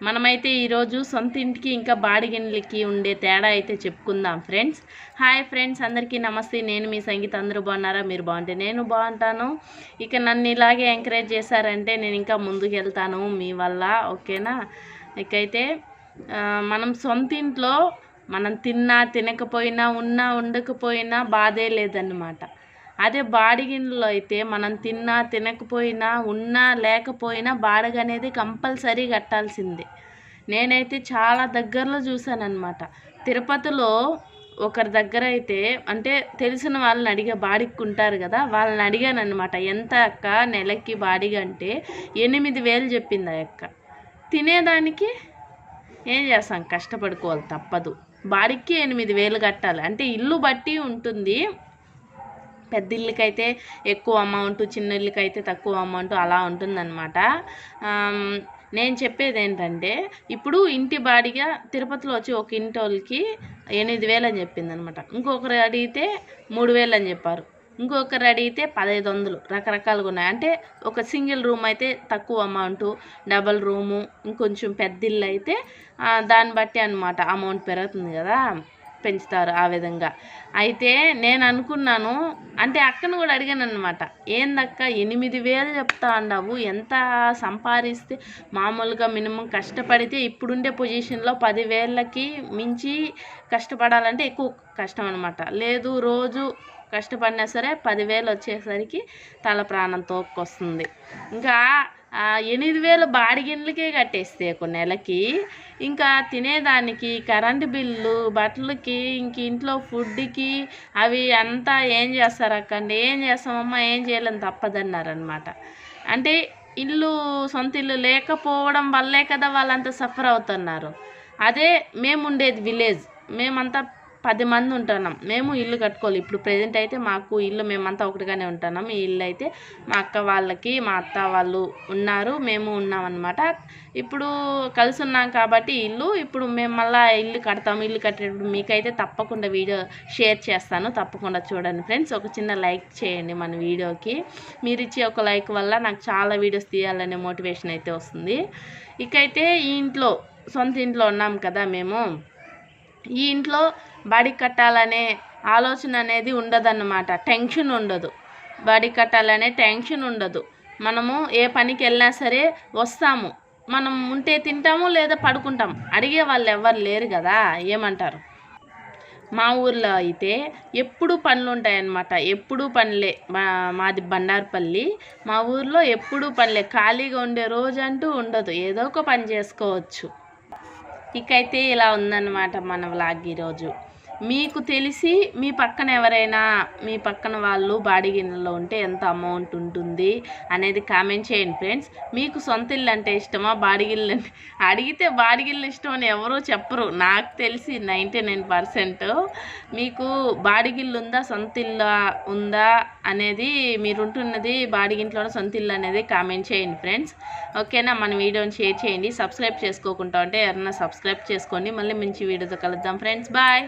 మనమైతే ఈరోజు సొంత ఇంటికి ఇంకా బాడిగిన్లకి ఉండే తేడా అయితే చెప్పుకుందాం. ఫ్రెండ్స్ హాయ్ ఫ్రెండ్స్ అందరికీ నమస్తే. నేను మీ సంగీత అందరూ బాగున్నారా? మీరు బాగుంటే నేను బాగుంటాను. ఇక నన్ను ఇలాగే ఎంకరేజ్ చేశారంటే నేను ఇంకా ముందుకు వెళ్తాను మీ వల్ల ఓకేనా? ఇకైతే మనం సొంత ఇంట్లో మనం తిన్నా తినకపోయినా ఉన్నా ఉండకపోయినా బాధే లేదన్నమాట. అదే బాడిగిన్లో అయితే మనం తిన్నా తినకపోయినా ఉన్నా లేకపోయినా బాడగ అనేది కంపల్సరీ కట్టాల్సిందే. నేనైతే చాలా దగ్గరలో చూశానన్నమాట. తిరుపతిలో ఒకరి దగ్గర అయితే అంటే తెలిసిన వాళ్ళని అడిగే బాడికి ఉంటారు కదా వాళ్ళని అడిగాను అనమాట ఎంత అక్క నెలకి బాడిగ అంటే ఎనిమిది వేలు చెప్పింది ఆ అక్క. తినేదానికి ఏం చేస్తాం? కష్టపడుకోవాలి తప్పదు. బాడికి ఎనిమిది వేలు కట్టాలి. అంటే ఇల్లు బట్టి ఉంటుంది. పెద్ద ఇల్లుకైతే ఎక్కువ అమౌంట్ చిన్న ఇల్లుకైతే తక్కువ అమౌంట్ అలా ఉంటుందన్నమాట. నేను చెప్పేది ఏంటంటే ఇప్పుడు ఇంటి బాడిగా తిరుపతిలో వచ్చి ఒక ఇంటి వాళ్ళకి ఎనిమిది వేలు అని చెప్పింది అనమాట ఇంకొకరు అడిగితే మూడు వేలు అని చెప్పారు. ఇంకొకరు అడిగితే పదహైదు వందలు రకరకాలుగా ఉన్నాయి. అంటే ఒక సింగిల్ రూమ్ అయితే తక్కువ అమౌంట్ డబల్ రూము ఇంకొంచెం పెద్ద ఇల్లు అయితే దాన్ని బట్టి అనమాట అమౌంట్ పెరుగుతుంది కదా. పెంచుతారు ఆ విధంగా. అయితే నేను అనుకున్నాను అంటే అక్కను కూడా అడిగాను అనమాట ఏందక్క ఎనిమిది వేలు చెప్తా అన్నావు? ఎంత సంపాదిస్తే మామూలుగా మినిమం కష్టపడితే ఇప్పుడుండే పొజిషన్లో పదివేలకి మించి కష్టపడాలంటే ఎక్కువ కష్టం అనమాట లేదు రోజు కష్టపడినా సరే పదివేలు వచ్చేసరికి తల ప్రాణం తోక్కొస్తుంది. ఇంకా ఎనిమిది వేలు బాడిగిన్లకే కట్టేస్తే ఒక నెలకి. ఇంకా తినేదానికి కరెంటు బిల్లు బట్టలకి ఇంక ఇంట్లో ఫుడ్కి అవి అంతా ఏం చేస్తారు అక్కండి ఏం చేస్తామమ్మా? ఏం చేయలేని తప్పదన్నారనమాట. అంటే ఇల్లు సొంత ఇల్లు లేకపోవడం వల్లే కదా వాళ్ళంతా సఫర్ అవుతున్నారు. అదే మేము ఉండేది విలేజ్. మేమంతా పది మంది ఉంటున్నాం. మేము ఇల్లు కట్టుకోవాలి. ఇప్పుడు ప్రజెంట్ అయితే మాకు ఇల్లు మేమంతా ఒకటిగానే ఉంటున్నాం. ఈ ఇల్లు అయితే మా అక్క వాళ్ళకి మా అత్త వాళ్ళు ఉన్నారు. మేము ఉన్నాం అనమాట ఇప్పుడు కలిసి ఉన్నాం కాబట్టి ఇల్లు ఇప్పుడు మేము మళ్ళీ ఇల్లు కడతాము. ఇల్లు కట్టేటప్పుడు మీకైతే తప్పకుండా వీడియో షేర్ చేస్తాను. తప్పకుండా చూడండి ఫ్రెండ్స్ ఒక చిన్న లైక్ చేయండి మన వీడియోకి. మీరు ఇచ్చే ఒక లైక్ వల్ల నాకు చాలా వీడియోస్ తీయాలనే మోటివేషన్ అయితే వస్తుంది. ఇకైతే ఈ ఇంట్లో సొంత ఇంట్లో ఉన్నాం కదా మేము. ఈ ఇంట్లో బడి కట్టాలనే ఆలోచన అనేది ఉండదన్నమాట. టెన్షన్ ఉండదు. బాడీ కట్టాలనే టెన్షన్ ఉండదు. మనము ఏ పనికి వెళ్ళినా సరే వస్తాము. మనం ఉంటే తింటాము లేదా పడుకుంటాం అడిగే వాళ్ళు ఎవరు లేరు కదా. ఏమంటారు? మా ఊర్లో అయితే ఎప్పుడు పనులు ఉంటాయన్నమాట. ఎప్పుడూ పనులే. మా మాది బండార్పల్లి. మా ఊర్లో ఎప్పుడూ పనులే. ఖాళీగా ఉండే రోజు అంటూ ఉండదు. ఏదో ఒక పని చేసుకోవచ్చు. ఇకైతే ఇలా ఉందన్నమాట మన వ్లాగ్ ఈరోజు. మీకు తెలిసి మీ పక్కన ఎవరైనా మీ పక్కన వాళ్ళు బాడిగిన్నెలో ఉంటే ఎంత అమౌంట్ ఉంటుంది అనేది కామెంట్ చేయండి ఫ్రెండ్స్. మీకు సొంత ఇల్లు అంటే ఇష్టమా? బాడిగిల్లు అంటే అడిగితే బాడిగిల్లు ఇష్టం అని ఎవరూ చెప్పరు. నాకు తెలిసి నైంటీ నైన్ పర్సెంట్ మీకు బాడిగిల్లు ఉందా సొంత ఇల్లు ఉందా అనేది మీరు ఉంటున్నది బాడిగింట్లోనే సొంత ఇల్లు అనేది కామెంట్ చేయండి ఫ్రెండ్స్. ఓకేనా? మన వీడియోని షేర్ చేయండి. సబ్స్క్రైబ్ చేసుకోకుండా ఉంటే ఎవరన్నా సబ్స్క్రైబ్ చేసుకోండి. మళ్ళీ మంచి వీడియోతో కలుద్దాం ఫ్రెండ్స్. బాయ్!